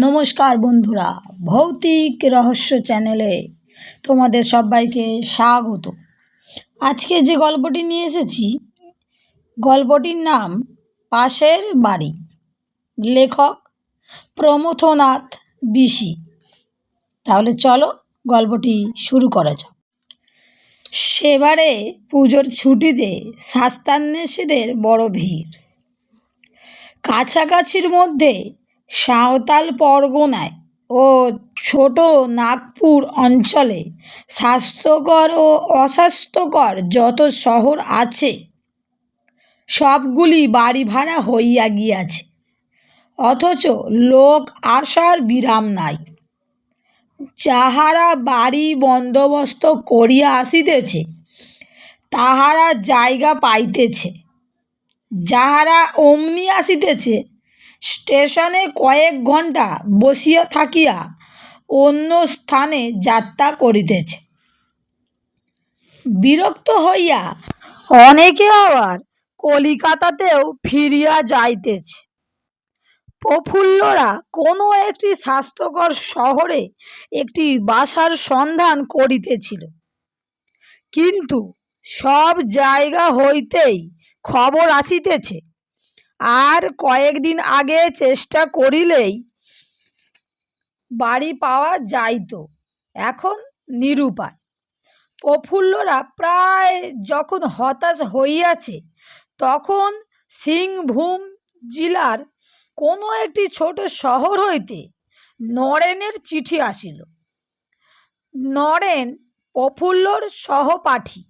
নমস্কার বন্ধুরা, ভৌতিক রহস্য চ্যানেলে তোমাদের সবাইকে স্বাগত। আজকে যে গল্পটি নিয়ে এসেছি, গল্পটির নাম পাশের বাড়ি। লেখক প্রমথনাথ বিশি। তাহলে চলো গল্পটি শুরু করা যাক। সেবারে পুজোর ছুটিতে শাস্তান্বেষীদের বড় ভিড়। কাছাকাছির মধ্যে সাঁওতাল পরগনায় ও ছোট নাগপুর অঞ্চলে স্বাস্থ্যকর ও অস্বাস্থ্যকর যত শহর আছে, সবগুলি বাড়ি ভাড়া হইয়া গিয়াছে। অথচ লোক আসার বিরাম নাই। যাহারা বাড়ি বন্দোবস্ত করিয়া আসিতেছে, তাহারা জায়গা পাইতেছে। যাহারা অমনি আসিতেছে স্টেশনে কয়েক ঘণ্টা বসিয়া থাকিয়া অন্য স্থানে যাত্রা করিতেছে। বিরক্ত হইয়া অনেকে আবার কলিকাতাতেও ফিরিয়া যাইতেছে। প্রফুল্লরা কোনো একটি স্বাস্থ্যকর শহরে একটি বাসার সন্ধান করিতেছিল। কিন্তু সব জায়গা হইতেই খবর আসিতেছে আর কয়েকদিন আগে চেষ্টা করিলেই বাড়ি পাওয়া যাইত। এখন নিরুপায়। প্রফুল্লরা প্রায় যখন হতাশ হইয়াছে, তখন সিংভূম জেলার কোনো একটি ছোট শহর হইতে নরেনের চিঠি আসিল। নরেন প্রফুল্লর সহপাঠী।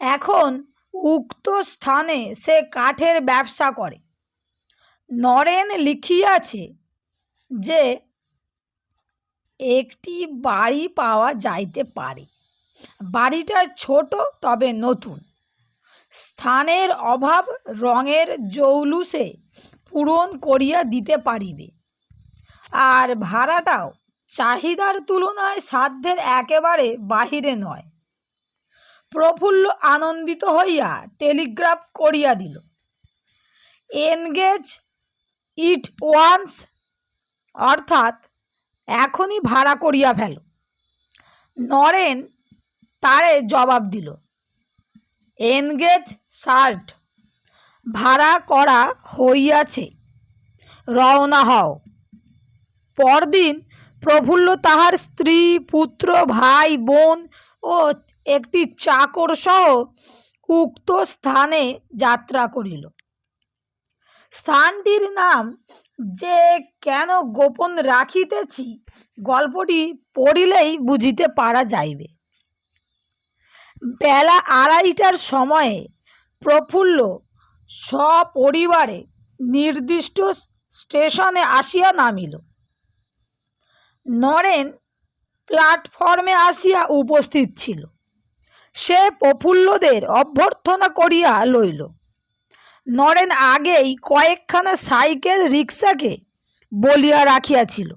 এখন উক্ত স্থানে সে কাঠের ব্যবসা করে। নরেন লিখিয়াছে যে, একটি বাড়ি পাওয়া যাইতে পারে। বাড়িটা ছোট, তবে নতুন। স্থানের অভাব রঙের জৌলুসে পূরণ করিয়া দিতে পারিবে। আর ভাড়াটাও চাহিদার তুলনায় সাধ্যের একেবারে বাহিরে নয়। প্রফুল্ল আনন্দিত হইয়া টেলিগ্রাফ করিয়া দিল। এনগেজ ইট ওয়ান্স অর্থাৎ এখনই ভাড়া করিয়া ফেল। নরেন তারে জবাব দিল এনগেজ শার্ট ভাড়া করা হইয়াছে, রওনা হও। পরদিন প্রফুল্ল তাহার স্ত্রী, পুত্র, ভাই, বোন ও একটি চাকর সহ উক্ত স্থানে যাত্রা করিল। স্থানটির নাম যে কেন গোপন রাখিতেছি, গল্পটি পড়িলেই বুঝিতে পারা যাইবে। বেলা আড়াইটার সময়ে প্রফুল্ল সপরিবারে নির্দিষ্ট স্টেশনে আসিয়া নামিল। নরেন প্ল্যাটফর্মে আসিয়া উপস্থিত ছিল। সে প্রফুল্লদের অভ্যর্থনা করিয়া লইল। নরেন আগেই কয়েকখানা সাইকেল রিক্সাকে বলিয়া রাখিয়াছিল।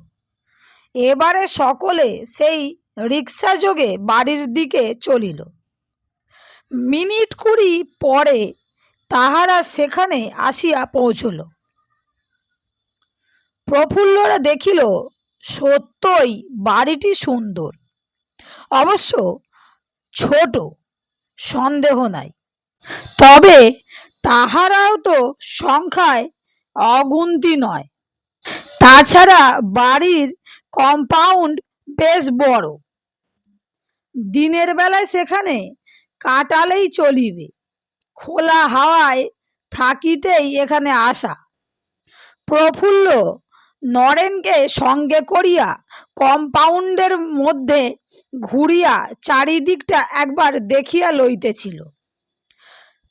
এবারে সকলে সেই রিক্সা যোগে বাড়ির দিকে চলিল। মিনিট কুড়ি পরে তাহারা সেখানে আসিয়া পৌঁছল। প্রফুল্লরা দেখিল, সত্যই বাড়িটি সুন্দর। অবশ্য ছোট, সন্দেহ নাই। তবে তাহারাও তো সংখ্যায় অগুন্তি নয়। তাছাড়া বাড়ির কম্পাউন্ড বেশ বড়। দিনের বেলায় সেখানে কাটালেই চলিবে, খোলা হাওয়ায় থাকিতেই এখানে আসা। প্রফুল্ল নরেনকে সঙ্গে করিয়া কম্পাউন্ডের মধ্যে ঘুরিয়া চারিদিকটা একবার দেখিয়া লইতেছিল।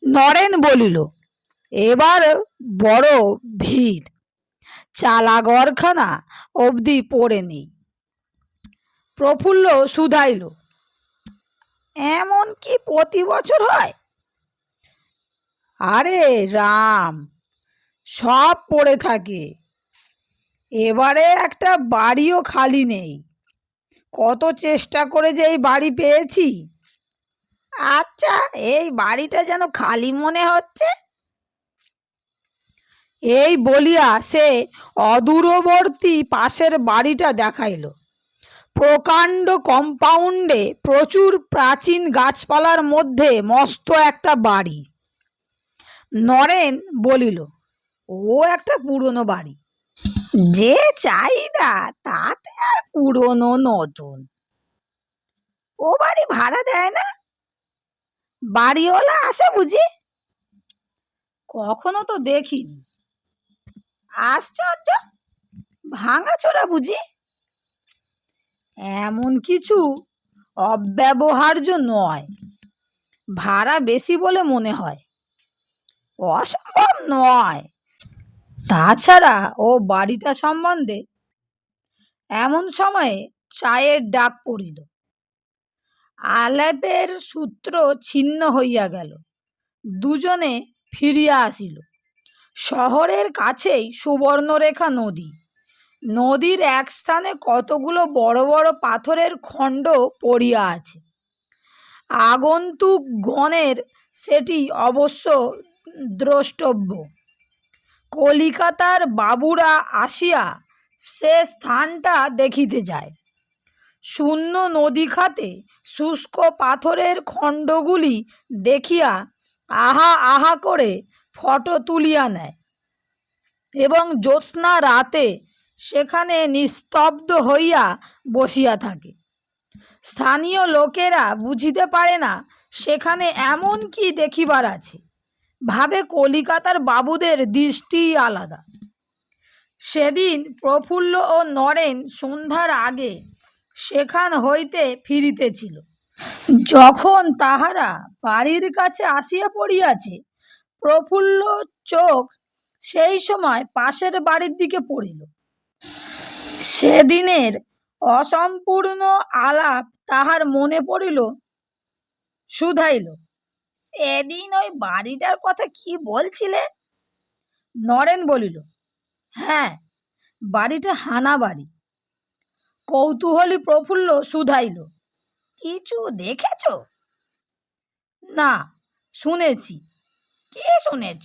নরেন বলিল, এবার বড় ভিড়। চালা ঘরখানা অবধি পড়ে নেই প্রফুল্ল শুধাইল, এমন কি প্রতি বছর হয়? আরে রাম, সব পড়ে থাকে। এবারে একটা বাড়িও খালি নেই। কত চেষ্টা করে যে এই বাড়ি পেয়েছি। আচ্ছা এই বাড়িটা যেন খালি মনে হচ্ছে। এই বলিয়া সে অদূরবর্তী পাশের বাড়িটা দেখাইল। প্রকাণ্ড কম্পাউন্ডে প্রচুর প্রাচীন গাছপালার মধ্যে মস্ত একটা বাড়ি। নরেন বলিল, ও একটা পুরনো বাড়ি। যে চাহিদা তাতে আর পুরনো নতুন। ও বাড়ি ভাড়া দেয় না? বাড়িওয়ালা আসে বুঝি? কখনো তো দেখিনি। আশ্চর্য! ভাঙাচোরা বুঝি? এমন কিছু অব্যবহার্য নয়। ভাড়া বেশি বলে মনে হয়। অসম্ভব নয়। তাছাড়া ও বাড়িটা সম্বন্ধে এমন সময়ে চায়ের ডাক পড়িল। আলাপের সূত্র ছিন্ন হইয়া গেল। দুজনে ফিরিয়া আসিল। শহরের কাছেই সুবর্ণরেখা নদী। নদীর এক স্থানে কতগুলো বড় বড় পাথরের খণ্ড পড়িয়া আছে। আগন্তুক গণের সেটি অবশ্য দ্রষ্টব্য। কলিকাতার বাবুরা আসিয়া সে স্থানটা দেখিতে যায়। শূন্য নদী খাতে শুষ্ক পাথরের খণ্ডগুলি দেখিয়া আহা আহা করে ফটো তুলিয়া নেয় এবং জ্যোৎস্না রাতে সেখানে নিস্তব্ধ হইয়া বসিয়া থাকে। স্থানীয় লোকেরা বুঝিতে পারে না সেখানে এমন কি দেখিবার আছে। ভাবে কলিকাতার বাবুদের দৃষ্টিই আলাদা। সেদিন প্রফুল্ল ও নরেন সন্ধ্যার আগে সেখান হইতে ফিরিতেছিল। যখন তাহারা বাড়ির কাছে আসিয়া পড়িয়াছে, প্রফুল্ল চোখ সেই সময় পাশের বাড়ির দিকে পড়িল। সেদিনের অসম্পূর্ণ আলাপ তাহার মনে পড়িল, শুধাইল। সেদিন ওই বাড়িটার কথা কি বলছিলে? নরেন বলিল হ্যাঁ বাড়িটা হানা বাড়ি। কৌতূহলী প্রফুল্ল শুধাইল, কিছু দেখেছ? না, শুনেছি। কে শুনেছ?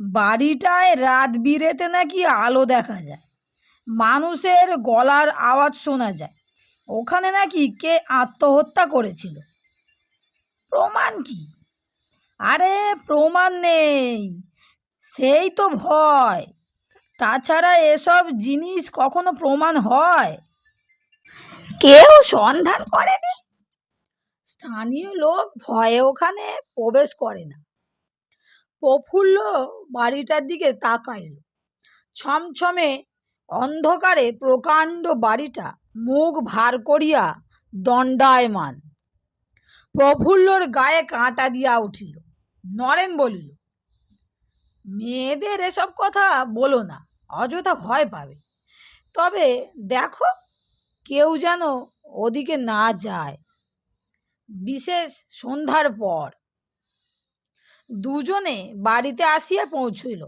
বাড়িটায় রাত বিরেতে নাকি আলো দেখা যায়। মানুষের গলার আওয়াজ শোনা যায়। ওখানে নাকি কে আত্মহত্যা করেছিল। প্রমাণ কি? আরে, প্রমাণ নেই। সেই তো ভয়। তাছাড়া এসব জিনিস কখনো প্রমাণ হয়? কেউ সন্ধান করেনি? স্থানীয় লোক ভয়ে ওখানে প্রবেশ করে না। প্রফুল্ল বাড়িটার দিকে তাকাইল। ছমছমে অন্ধকারে প্রকাণ্ড বাড়িটা মুখ ভার করিয়া দণ্ডায়মান। প্রফুল্লর গায়ে কাঁটা দিয়া উঠিল। নরেন বলিল, মেয়েদের এসব কথা বলো না, অযথা ভয় পাবে। তবে দেখো, কেউ যেন ওদিকে না যায়। বিশেষ সন্ধ্যার পর। দুজনে বাড়িতে আসিয়া পৌঁছিল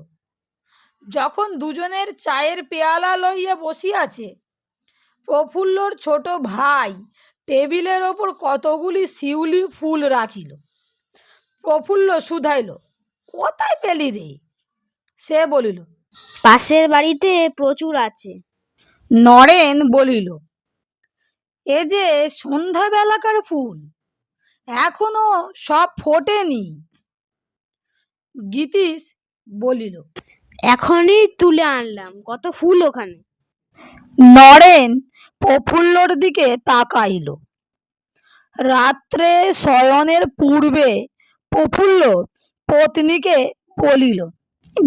যখন দুজনের চায়ের পেয়ালা লইয়া বসিয়াছে, প্রফুল্লর ছোট ভাই টেবিলের ওপর কতগুলি শিউলি ফুল রাখিল। প্রফুল্ল শুধাইল কোথায় পেলি রে? সে বলিল পাশের বাড়িতে প্রচুর আছে। নরেন বলিল এ যে সন্ধ্যাবেলাকার ফুল এখনও সব ফোটেনি। গীতিশ বলিল এখনই তুলে আনলাম কত ফুল ওখানে। নরেন প্রফুল্লর দিকে তাকাইল। রাত্রে শয়নের পূর্বে প্রফুল্ল পত্নীকে বলিল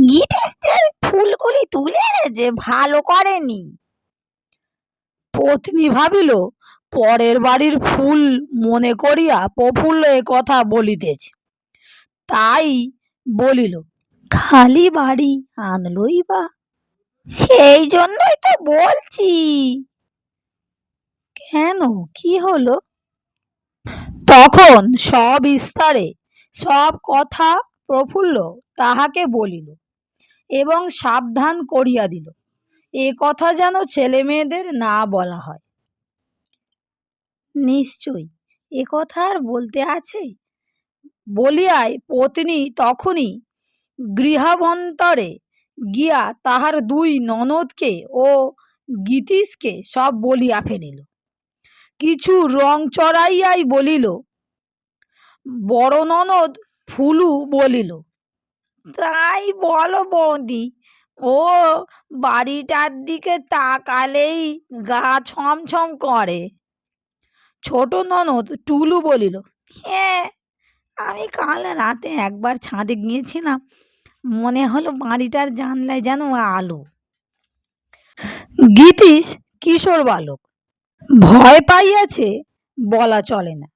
গীতেশদের ফুলগুলি তুলে যে ভালো করেনি। পত্নী ভাবিল, পরের বাড়ির ফুল মনে করিয়া প্রফুল্ল এ কথা বলিতেছে। তাই বলিল, খালি বাড়ি আনলই বা সেই জন্যই তো বলছি। কেন? কি হলো? তখন সব সবিস্তারে সব কথা প্রফুল্ল তাহাকে বলিল এবং সাবধান করিয়া দিল। এ কথা যেন ছেলে মেয়েদের না বলা হয়। নিশ্চয়ই এ কথা আর বলতে আছে? বলিয়ায় পত্নী তখনই গৃহাভন্তরে গিয়া তাহার দুই ননদকে ও গীতিশকে সব বলিয়া ফেলিল। কিছু রং চড়াইয়াই বলিল, বড় ননদ ফুলু বলিল, তাই বলো বৌদি, ও বাড়িটার দিকে তাকালেই গা ছমছম করে। ছোট ননদ টুলু বলিল হ্যাঁ আমি কাল রাতে একবার ছাদে গিয়েছিলাম মনে হলো বাড়িটার জানলায় যেন আলো। গীতিশ কিশোর বালক, ভয় পাইয়াছে বলা চলে না।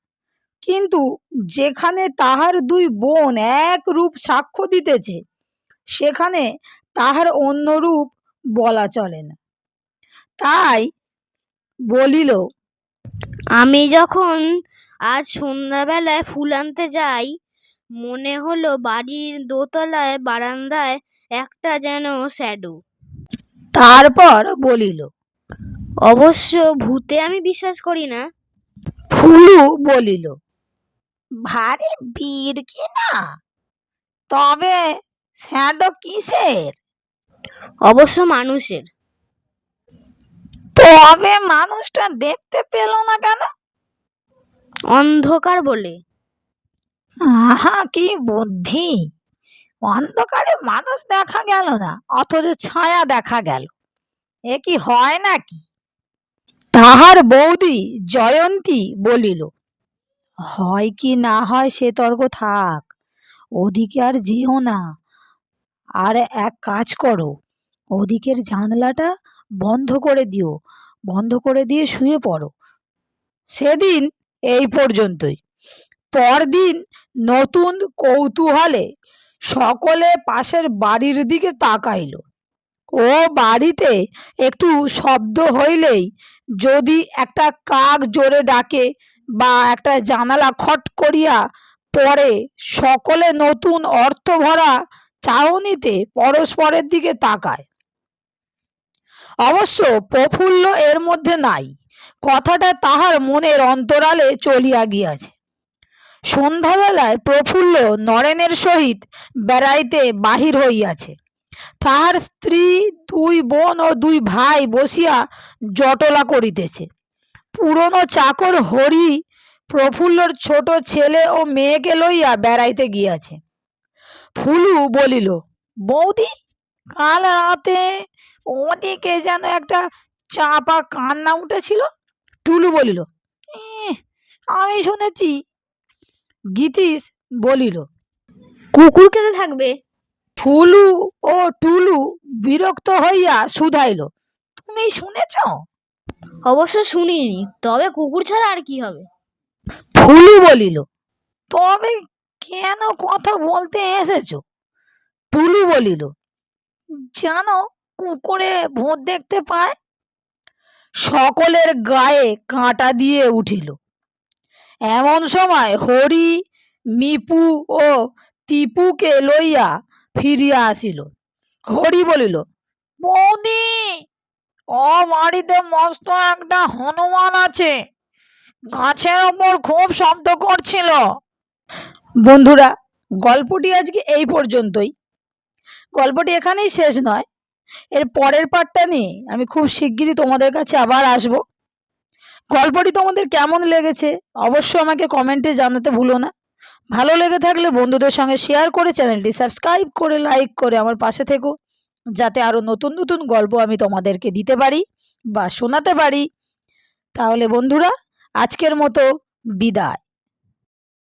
কিন্তু যেখানে তাহার দুই বোন এক রূপ সাক্ষ্য দিতেছে, সেখানে তাহার অন্য রূপ বলা চলে না। তাই বলিল, আমি যখন আজ সন্ধ্যাবেলায় ফুল আনতে যাই মনে হলো বাড়ির দোতলায়, বারান্দায় একটা যেন শ্যাডো তারপর বলিল, অবশ্য ভূতে আমি বিশ্বাস করি না। ফুলু বলিল, ভারী বীর কি না? তবে শ্যাডো কিসের? অবশ্য মানুষের। তবে মানুষটা দেখতে পেল না কেন? অন্ধকার বলে। আহা, কি বুদ্ধি। অন্ধকারে মানুষ দেখা গেল না, অথচ ছায়া দেখা গেল। এ কি হয় নাকি? তাহার বৌদি জয়ন্তী বলিল, হয় কি না হয় সে তর্ক থাক, ওদিকে আর যেও না। আর এক কাজ করো, ওদিকের জানলাটা বন্ধ করে দিও, বন্ধ করে দিয়ে শুয়ে পড়ো। সেদিন এই পর্যন্তই। পরদিন নতুন কৌতূহলে সকলে পাশের বাড়ির দিকে তাকাইল। ও বাড়িতে একটু শব্দ হইলেই যদি একটা কাক জোরে ডাকে বা একটা জানালা খট করিয়া পড়ে, সকলে নতুন অর্থ ভরা চাহনিতে পরস্পরের দিকে তাকায়। অবশ্য প্রফুল্ল এর মধ্যে নাই, কথাটা তাহার মনের অন্তরালে চলিয়া গিয়াছে। সন্ধ্যাবেলায় প্রফুল্ল নরেনের সহিত বেড়াইতে বাহির হইয়াছে। তাহার স্ত্রী দুই বোন ও দুই ভাই বসিয়া জটলা করিতেছে। পুরনো চাকর হরি প্রফুল্লর ছোট ছেলে ও মেয়েকে লইয়া বেড়াইতে গিয়াছে। ফুলু বলিল বৌদি কাল রাতে ওদিকে যেন একটা চাপা কান্না উঠেছিল। টুলু বলিল "ইহ, আমি শুনেছি গীতিশ বলিল কুকুর কেটে থাকবে? ফুলু ও টুলু বিরক্ত হইয়া শুধাইল তুমি শুনেছ? অবশ্য শুনিনি তবে কুকুর ছাড়া আর কি হবে? ফুলু বলিল তবে কেন কথা বলতে এসেছ? টুলু বলিল জানো কুকুরে ভূত দেখতে পায়? সকলের গায়ে কাঁটা দিয়ে উঠিল। এমন সময় হরি, মিপু ও টিপুকে লইয়া ফিরিয়া আসিল। হরি বলিল, বৌদি ও বাড়িতে মস্ত একটা হনুমান আছে। গাছের ওপর খুব শব্দ করছিল। বন্ধুরা, গল্পটি আজকে এই পর্যন্তই। গল্পটি এখানেই শেষ নয়। এর পরের পার্টটা নিয়ে আমি খুব শিগগিরই তোমাদের কাছে আবার আসব। গল্পটি তোমাদের কেমন লেগেছে অবশ্যই আমাকে কমেন্টে জানাতে ভুলো না। ভালো লেগে থাকলে বন্ধুদের সঙ্গে শেয়ার করে চ্যানেলটি সাবস্ক্রাইব করে লাইক করে আমার পাশে থেকো, যাতে আরও নতুন নতুন গল্প আমি তোমাদেরকে দিতে পারি বা শোনাতে পারি। তাহলে বন্ধুরা, আজকের মতো বিদায়।